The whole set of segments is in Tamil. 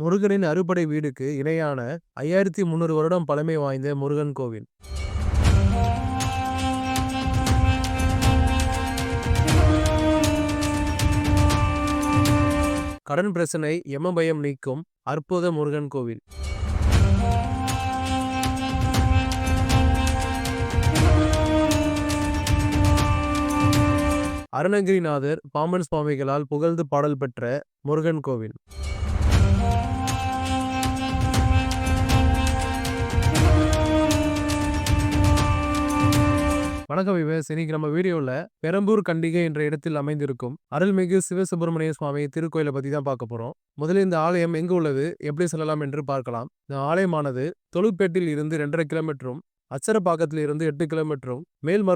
முருகனின் அறுபடை வீடுக்கு இணையான ஐயாயிரத்தி முந்நூறு வருடம் பழமை வாய்ந்த முருகன் கோவில். கடன் பிரச்சனை எமபயம் நீக்கும் அற்புத முருகன் கோவில். அருணகிரிநாதர் பாம்பன் சுவாமிகளால் புகழ்ந்து பாடல் பெற்ற முருகன் கோவில். வணக்கம் விவேஸ் இன்னைக்கு நம்ம வீடியோவில் பெரம்பூர் கண்டிகை என்ற இடத்தில் அமைந்திருக்கும் அருள்மிகு சிவசுப்பிரமணிய சுவாமி திருக்கோயிலை பற்றி தான் பார்க்க போகிறோம் முதலில் இந்த ஆலயம் எங்கு உள்ளது எப்படி செல்லலாம் என்று பார்க்கலாம். இந்த ஆலயமானது தொழுப்பேட்டில் இருந்து ரெண்டரை கிலோமீட்டரும் அச்சரப்பாக்கத்தில் இருந்து எட்டு கிலோமீட்டரும் மேல்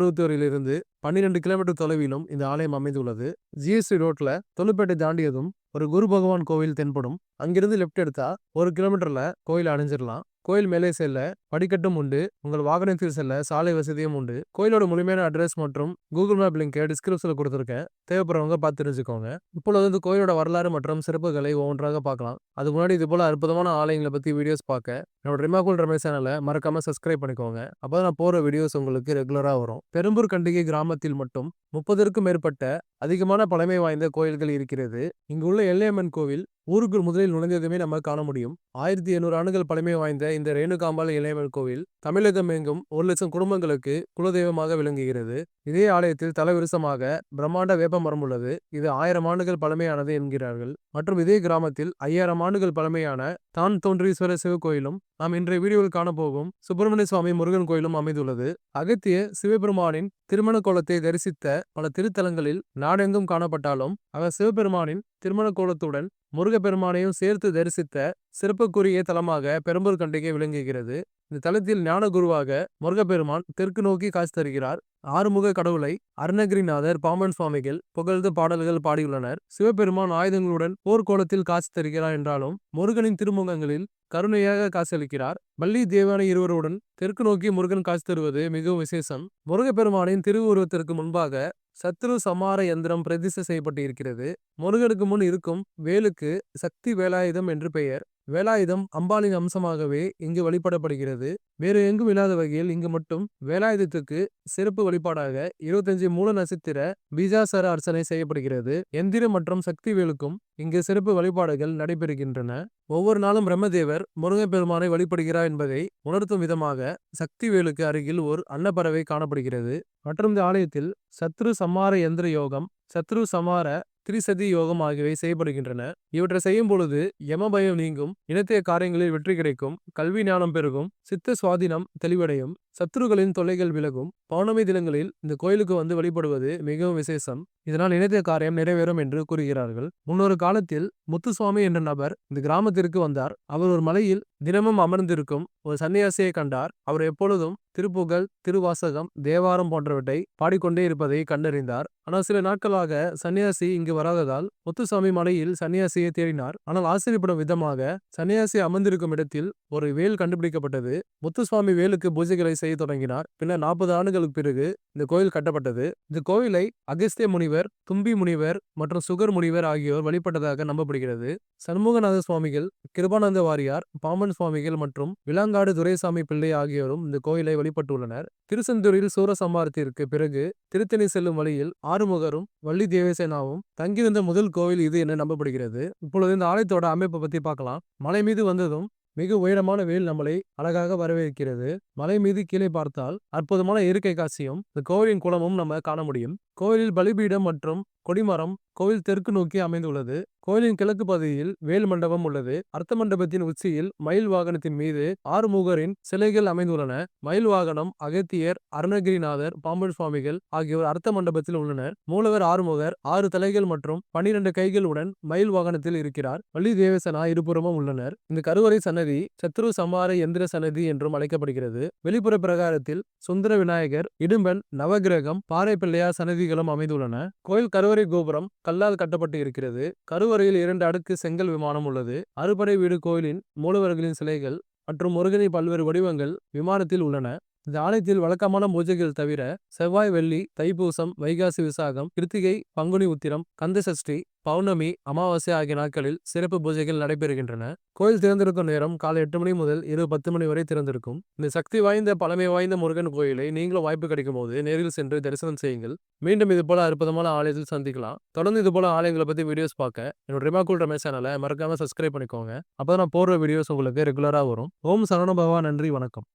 இருந்து பன்னிரெண்டு கிலோமீட்டர் தொலைவிலும் இந்த ஆலயம் அமைந்துள்ளது. ஜிஎஸ்டி ரோட்ல தொழுப்பேட்டை தாண்டியதும் ஒரு குரு பகவான் கோவில் தென்படும். அங்கிருந்து லெஃப்ட் எடுத்தா ஒரு கிலோமீட்டர்ல கோயில் அடைஞ்சிடலாம் கோயில் மேலே செல்ல படிக்கட்டும் உண்டு. உங்கள் வாகனத்தில் செல்ல சாலை வசதியும் உண்டு. கோயிலோட முழுமையான அட்ரஸ் மற்றும் கூகுள் மேப் லிங்கை டிஸ்கிரிப்ஷனில் கொடுத்துருக்கேன். தேவைப்படுறவங்க பார்த்து தெரிஞ்சுக்கோங்க. இப்பொழுது வந்து கோயிலோட வரலாறு மற்றும் சிறப்புகளை ஒவ்வொன்றாக பார்க்கலாம். அதுக்கு முன்னாடி இது போல அற்புதமான ஆலயங்களை பற்றி வீடியோஸ் பார்க்க என்னோட ரிமாகுல் ரமேஷ் சேனலை மறக்காம சப்ஸ்கிரைப் பண்ணிக்கோங்க. அப்போ நான் போகிற வீடியோஸ் உங்களுக்கு ரெகுலராக வரும். பெரும்பூர் கண்டிகை கிராமத்தில் மட்டும் முப்பதற்கும் மேற்பட்ட அதிகமான பழமை வாய்ந்த கோயில்கள் இருக்கிறது. இங்குள்ள எல்லையம்மன் கோவில் ஊருக்குள் முதலில் நுழைந்ததுமே நம்ம காண முடியும். ஆயிரத்தி எண்ணூறு ஆண்டுகள் பழமை வாய்ந்த இந்த ரேணுகாம்பாள் இளையம்மன் கோவில் தமிழகம் எங்கும் ஒரு லட்சம் குடும்பங்களுக்கு குலதெய்வமாக விளங்குகிறது. இதே ஆலயத்தில் தலவிருசமாக பிரம்மாண்ட வேப்ப மரம் உள்ளது. இது ஆயிரம் ஆண்டுகள் பழமையானது என்கிறார்கள். மற்றும் இதே கிராமத்தில் ஐயாயிரம் ஆண்டுகள் பழமையான தான் தோன்றீஸ்வரர் சிவகோயிலும் நாம் இன்றைய வீடியோவில் காணப்போகும் சுப்பிரமணிய சுவாமி முருகன் கோயிலும் அமைந்துள்ளது. அகத்திய சிவபெருமானின் திருமண கோலத்தை தரிசித்த பல திருத்தலங்களில் நாடெங்கும் காணப்பட்டாலும் அவர் சிவபெருமானின் திருமண கோலத்துடன் முருகப்பெருமானையும் சேர்த்து தரிசித்த சிறப்புக்குரிய தலமாக பெரம்பூர் கண்டிகை விளங்குகிறது. இந்த தலத்தில் ஞான குருவாக முருகப்பெருமான் தெற்கு நோக்கி காட்சி தருகிறார். ஆறுமுக கடவுளை அருணகிரிநாதர் பாம்பன் சுவாமிகள் புகழ்ந்து பாடல்கள் பாடியுள்ளனர். சிவபெருமான் ஆயுதங்களுடன் போர்க்கோலத்தில் காட்சி தருகிறார் என்றாலும் முருகனின் திருமுகங்களில் கருணையாக காசளிக்கிறார் பள்ளி தேவானை இருவருடன் தெற்கு நோக்கி முருகன் காட்சி தருவது மிகவும் விசேஷம். முருகப்பெருமானின் திருவுருவத்திற்கு முன்பாக சத்ரு சமார யந்திரம் பிரதிஷ்டை செய்யப்பட்டு இருக்கிறது முருகனுக்கு முன் இருக்கும் வேலுக்கு சக்தி வேலாயுதம் என்று பெயர். வேலாயுதம் அம்பாளின் அம்சமாகவே இங்கு வழிபடப்படுகிறது. வேறு எங்கும் இல்லாத வகையில் இங்கு மட்டும் வேலாயுதத்துக்கு சிறப்பு வழிபாடாக இருபத்தஞ்சு மூல நட்சத்திர பீஜாசர அர்ச்சனை செய்யப்படுகிறது. எந்திரம் மற்றும் சக்தி வேலுக்கும் இங்கு சிறப்பு வழிபாடுகள் நடைபெறுகின்றன. ஒவ்வொரு நாளும் பிரம்மதேவர் முருகப்பெருமானை வழிபடுகிறார் என்பதை உணர்த்தும் விதமாக சக்தி வேலுக்கு அருகில் ஒரு அன்னப்பறவை காணப்படுகிறது. மற்றும் இந்த ஆலயத்தில் சத்ரு சமார எந்திர யோகம் சத்ரு சமார திரிசதி யோகம் ஆகியவை செய்யப்படுகின்றன. இவற்றை செய்யும் பொழுது யமபயம் நீங்கும் இனத்தைய காரியங்களில் வெற்றி கிடைக்கும் கல்வி ஞானம் பெருகும் சித்த சுவாதினம் தெளிவடையும் சத்துருகளின் தொல்லைகள் விலகும். பௌர்ணமி தினங்களில் இந்த கோயிலுக்கு வந்து வழிபடுவது மிகவும் விசேஷம். இதனால் இணைத்த காரியம் நிறைவேறும் என்று கூறுகிறார்கள். முன்னொரு காலத்தில் முத்துசுவாமி என்ற நபர் இந்த கிராமத்திற்கு வந்தார். அவர் ஒரு மலையில் தினமும் அமர்ந்திருக்கும் ஒரு சன்னியாசியை கண்டார். அவர் எப்பொழுதும் திருப்புகழ் திருவாசகம் தேவாரம் போன்றவற்றை பாடிக்கொண்டே இருப்பதை கண்டறிந்தார். ஆனால் சில நாட்களாக சன்னியாசி இங்கு வராததால் முத்துசாமி மலையில் சன்னியாசியை தேடினார். ஆனால் ஆச்சரியப்படும் விதமாக சன்னியாசி அமர்ந்திருக்கும் இடத்தில் ஒரு வேல் கண்டுபிடிக்கப்பட்டது. முத்துசுவாமி வேலுக்கு பூஜைகளை செய்ய தொடங்கினார். பின்னர் நாற்பது ஆண்டுகளுக்கு பிறகு இந்த கோயில் கட்டப்பட்டது. இந்த கோயிலை அகஸ்திய முனிவர் தும்பி முனிவர் மற்றும் சுகர் முனிவர் ஆகியோர் வழிபட்டதாக நம்பப்படுகிறது. சண்முகநாத சுவாமிகள் கிருபானந்த வாரியார் பாம்பன் சுவாமிகள் மற்றும் விலாங்காடு துரைசாமி பிள்ளை ஆகியோரும் இந்த கோயிலை வழிபட்டுள்ளனர். திருச்செந்தூரில் சூரசம்மாரத்திற்கு பிறகு திருத்தணி செல்லும் வழியில் ஆறுமுகரும் வள்ளி தேவசேனாவும் தங்கியிருந்த முதல் கோவில் இது என நம்பப்படுகிறது. இப்பொழுது இந்த ஆலயத்தோட அமைப்பை பத்தி பார்க்கலாம். மலை மீது வந்ததும் மிக உயரமான வெயில் நம்மளை அழகாக வரவேற்கிறது. மலை மீது கீழே பார்த்தால் அற்புதமான இயற்கை காட்சியும் இந்த கோவிலின் குளமும் நம்ம காண முடியும். கோயிலில் பலிபீடம் மற்றும் கொடிமரம் கோவில் தெற்கு நோக்கி அமைந்துள்ளது. கோயிலின் கிழக்கு பகுதியில் வேல் மண்டபம் உள்ளது. அர்த்த மண்டபத்தின் உச்சியில் மயில் வாகனத்தின் மீது ஆறுமுகரின் சிலைகள் அமைந்துள்ளன. மயில் வாகனம் அகத்தியர் அருணகிரிநாதர் பாம்பன் சுவாமிகள் ஆகியோர் அர்த்த மண்டபத்தில் உள்ளனர். மூலவர் ஆறுமுகர் ஆறு தலைகள் மற்றும் பனிரெண்டு கைகளுடன் மயில் வாகனத்தில் இருக்கிறார். வள்ளி தேவசனா இருபுறமும் உள்ளனர். இந்த கருவறை சன்னதி சத்ரு சமார எந்திர சன்னதி என்றும் அழைக்கப்படுகிறது. வெளிப்புற பிரகாரத்தில் சுந்தர விநாயகர் இடும்பன் நவகிரகம் பாறை பிள்ளையார் பகுதிகளும் அமைந்துள்ளன. கோயில் கருவறை கோபுரம் கல்லால் கட்டப்பட்டு இருக்கிறது. கருவறையில் இரண்டு அடுக்கு செங்கல் விமானம் உள்ளது. அறுபடை வீடு கோயிலின் மூலவர்களின் சிலைகள் மற்றும் முருகனின் பல்வேறு வடிவங்கள் விமானத்தில் உள்ளன. இந்த ஆலயத்தில் வழக்கமான பூஜைகள் தவிர செவ்வாய் வெள்ளி தைப்பூசம் வைகாசி விசாகம் கிருத்திகை பங்குனி உத்திரம் கந்த சஷ்டி பௌர்ணமி அமாவாசை ஆகிய நாட்களில் சிறப்பு பூஜைகள் நடைபெறுகின்றன. கோயில் திறந்திருக்கும் நேரம் காலை எட்டு மணி முதல் இரவு பத்து மணி வரை திறந்திருக்கும். இந்த சக்தி வாய்ந்த பழமை வாய்ந்த முருகன் கோயிலை நீங்களும் வாய்ப்பு கிடைக்கும் போது நேரில் சென்று தரிசனம் செய்யுங்கள். மீண்டும் இது போல அற்புதமான ஆலயத்தில் சந்திக்கலாம். தொடர்ந்து இது போல ஆலயங்களை பத்தி வீடியோஸ் பார்க்க என்னோட ரிமாக்கூல் ரமேஷ் சேனலை மறக்காம சப்ஸ்கிரைப் பண்ணிக்கோங்க. அப்பதான் நான் போடுற வீடியோஸ் உங்களுக்கு ரெகுலரா வரும். ஓம் சரணபவா நன்றி வணக்கம்.